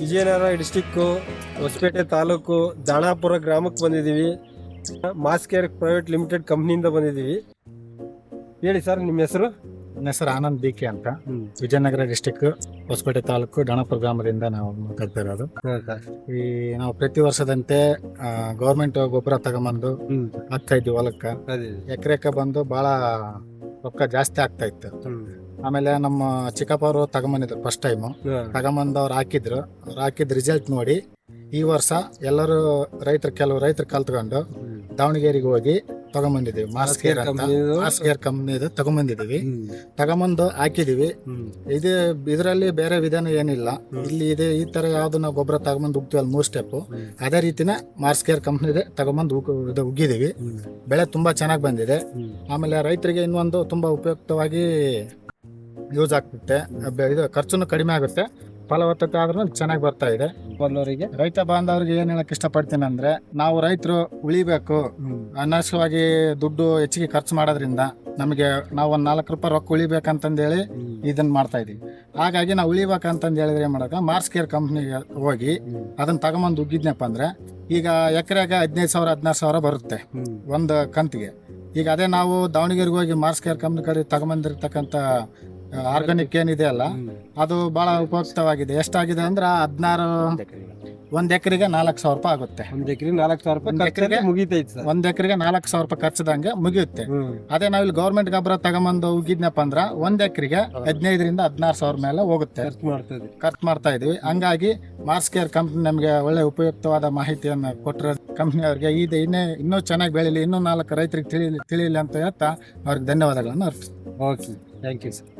Vijayanagara district Hosapete taluk Danapura ಗ್ರಾಮಕ್ಕೆ ಬಂದಿದ್ದೀವಿ. ಮಾಸ್ಕೇರ್ private limited ಕಂಪ್ನಿಯಿಂದ ಬಂದಿದ್ದೀವಿ. ಹೇಳಿ ಸರ್ ನಿಮ್ಮ ಹೆಸರು? ನನ್ನ ಹೆಸರು ಆನಂದ್ ಬಿ ಕೆ ಅಂತ. ವಿಜಯನಗರ ಡಿಸ್ಟಿಕ್ ಹೊಸಪೇಟೆ ತಾಲೂಕು ಡಾಣಪುರ ಗ್ರಾಮದಿಂದ ನಾವು ಮಾತಾಡ್ತಾ ಇರೋದು. ಈ ನಾವು ಪ್ರತಿ ವರ್ಷದಂತೆ ಗೌರ್ಮೆಂಟ್ ಗೊಬ್ಬರ ತಗೊಂಬಂದು ಹಾಕ್ತಾ ಇದ್ವಿ ಹೊಲಕ್ಕ. ಎಕರೆಕ ಬಂದು ಬಹಳ ರೊಕ್ಕ ಜಾಸ್ತಿ ಆಗ್ತಾ ಇತ್ತು. ಆಮೇಲೆ ನಮ್ಮ ಚಿಕ್ಕಪ್ಪ ಅವರು ತಗೊಂಬಂದಿದ್ರು ಫಸ್ಟ್ ಟೈಮು ತಗೊಂಬಂದು ಅವ್ರು ಹಾಕಿದ್ರು. ಅವ್ರು ಹಾಕಿದ ರಿಸಲ್ಟ್ ನೋಡಿ ಈ ವರ್ಷ ಎಲ್ಲರೂ ರೈತರು ಕೆಲವು ರೈತರು ಕಲ್ತ್ಕೊಂಡು ದಾವಣಗೆರೆಗೆ ಹೋಗಿ ತಗೊಂಬಂದಿದ್ದೀವಿ. ಮಾಸ್ಕ್ ಕೇರ್ ಅಂತ. ಮಾಸ್ ಕೇರ್ ಕಂಪ್ನಿದು ತಗೊಂಬಂದಿದ್ದೀವಿ. ತಗೊಂಬಂದು ಹಾಕಿದೀವಿ ಇದು ಇದರಲ್ಲಿ ಬೇರೆ ವಿಧಾನ ಏನಿಲ್ಲ. ಇಲ್ಲಿ ಇದೆ ಈ ತರ ಯಾವ್ದು ನಾವು ಗೊಬ್ಬರ ತಗೊಂಬಂದು ಉಗ್ತೀವಲ್ಲ ಮೂರ್ ಸ್ಟೆಪ್ ಅದೇ ರೀತಿನ ಮಾರ್ಸ್ ಕೇರ್ ಕಂಪ್ನಿದೆ ತಗೊಂಬಂದು ಉಗ್- ಇದು ಉಗ್ಗಿದೀವಿ ಬೆಳೆ ತುಂಬಾ ಚೆನ್ನಾಗಿ ಬಂದಿದೆ. ಆಮೇಲೆ ರೈತರಿಗೆ ಇನ್ನೊಂದು ತುಂಬಾ ಉಪಯುಕ್ತವಾಗಿ ಯೂಸ್ ಆಗ್ತಿತ್ತೆ ಬೆ- ಇದು ಖರ್ಚುನು ಕಡಿಮೆ ಆಗುತ್ತೆ. ಫಲವತ್ತತೆ ಆದ್ರೂ ಚೆನ್ನಾಗಿ ಬರ್ತಾ ಇದೆ. ಬಲ್ಲವರಿಗೆ ರೈತ ಬಾಂಧವರಿಗೆ ಏನ್ ಹೇಳಕ್ ಇಷ್ಟಪಡ್ತೀನಿ ಅಂದ್ರೆ ನಾವು ರೈತರು ಉಳಿಬೇಕು. ಅನವಶ್ಯವಾಗಿ ದುಡ್ಡು ಹೆಚ್ಚಿಗೆ ಖರ್ಚು ಮಾಡೋದ್ರಿಂದ ನಮಗೆ ನಾವು ಒಂದು ನಾಲ್ಕು ರೂಪಾಯಿ ರೊಕ್ಕ ಉಳಿಬೇಕಂತಂದೇಳಿ ಇದನ್ನ ಮಾಡ್ತಾ ಇದೀವಿ. ಹಾಗಾಗಿ ನಾವು ಉಳಿಬೇಕಂತಂದು ಹೇಳಿದ್ರೆ ಏನು ಮಾಡಕ ಮಾರ್ಸ್ ಕೇರ್ ಕಂಪ್ನಿಗೆ ಹೋಗಿ ಅದನ್ನ ತಗೊಂಬಂದು ಉಗ್ಗಿದ್ನಪ್ಪ ಅಂದ್ರೆ ಈಗ ಎಕರೆಗೆ ಹದಿನೈದು ಸಾವಿರ ಹದಿನಾರು ಸಾವಿರ ಬರುತ್ತೆ ಒಂದು ಕಂತಿಗೆ. ಈಗ ಅದೇ ನಾವು ದಾವಣಗೆರೆಗೆ ಹೋಗಿ ಮಾರ್ಸ್ ಕೇರ್ ಕಂಪ್ನಿ ಕಡೆ ತಗೊಂಬಂದಿರ್ತಕ್ಕಂಥ ಆರ್ಗಾನಿಕ್ ಏನಿದೆ ಅಲ್ಲ ಅದು ಬಹಳ ಉಪಯುಕ್ತವಾಗಿದೆ. ಎಷ್ಟಾಗಿದೆ ಅಂದ್ರೆ ಹದಿನಾರು ಒಂದ್ ಎಕರೆಗೆ ನಾಲ್ಕು ಸಾವಿರ ರೂಪಾಯಿ ಆಗುತ್ತೆ. ಒಂದ್ ಎಕರೆ ನಾಲ್ಕು ಸಾವಿರ ರೂಪಾಯಿ ಎಕ್ರೆಗೆ? ಮುಗೀತೈತಿ ಸರ್. ಒಂದ್ ಎಕರೆಗೆ ನಾಲ್ಕು ಸಾವಿರ ರೂಪಾಯಿ ಖರ್ಚದಂಗೆ ಮುಗಿಯುತ್ತೆ. ಅದೇ ನಾವಿಲ್ಲಿ ಗೌರ್ಮೆಂಟ್ ಗೊಬ್ಬರ ತಗೊಂಬಂದು ಉಗಿದ್ನಪ್ಪ ಅಂದ್ರ ಒಂದ್ ಎಕರೆಗೆ ಹದಿನೈದರಿಂದ ಹದಿನಾರು ಸಾವಿರ ಮೇಲೆ ಹೋಗುತ್ತೆ. ಖರ್ಚು ಮಾಡ್ತಾ ಇದೀವಿ ಹಂಗಾಗಿ ಮಾರ್ಸ್ ಕೇರ್ ಕಂಪ್ನಿ ನಮಗೆ ಒಳ್ಳೆ ಉಪಯುಕ್ತವಾದ ಮಾಹಿತಿಯನ್ನು ಕೊಟ್ಟರೆ ಕಂಪ್ನಿ ಅವ್ರಿಗೆ ಇದು ಇನ್ನೇ ಇನ್ನೂ ಚೆನ್ನಾಗಿ ಬೆಳೀಲಿ ಇನ್ನೂ ನಾಲ್ಕು ರೈತರಿಗೆ ತಿಳಿ ತಿಳಿಲಿ ಅಂತ ಹೇಳ್ತಾ ಅವ್ರಿಗೆ ಧನ್ಯವಾದಗಳನ್ನು ಅರ್ಪಿಸ್ತೀನಿ. Okay thank you sir